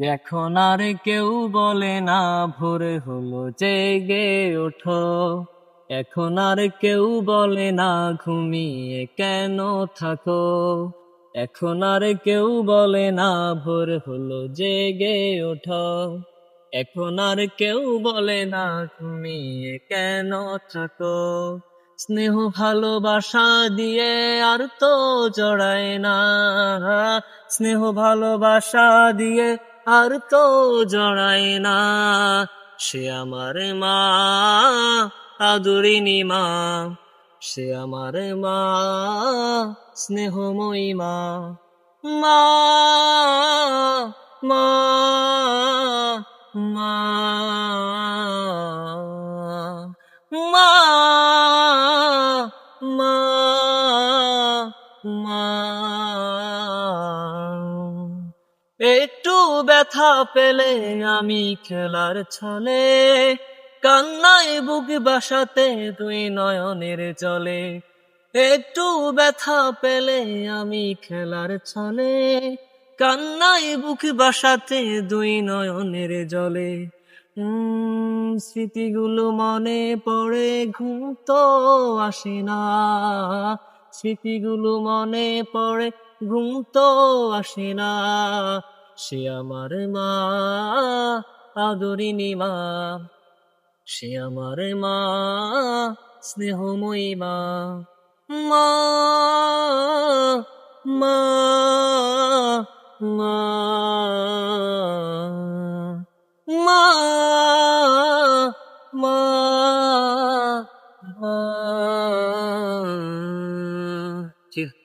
এখন আর কেউ বলে না, ভোর হলো, জেগে ওঠো। এখন আর কেউ বলে না, ঘুমিয়ে কেন থাকো? এখন আর কেউ বলে না, ভোর হলো, জেগে ওঠো। এখন আর কেউ বলে না, ঘুমিয়ে কেন থাকো? স্নেহ ভালোবাসা দিয়ে আর তো জড়ায় না। স্নেহ ভালোবাসা দিয়ে আর তো জড়ায় না। সে আমার মা, আদরিনী মা। সে আমার মা, স্নেহময়ী মা। মা মা মা। মা একটু ব্যথা পেলে আমি খেলার ছলে, কান্নায় বুক বাসাতে দুই নয়নের জলে। একটু ব্যথা পেলে আমি খেলার ছলে, কান্নায় বুক বাসাতে দুই নয়নের জলে। স্মৃতিগুলো মনে পড়ে, ঘুম তো আসে না। স্মৃতিগুলো মনে পড়ে ঘুম তো আসে না। সে আমার মা, আদরিনী মা। সে আমার মা, স্নেহময়ী মা। মা মা মা মা মা মা। ঠিক।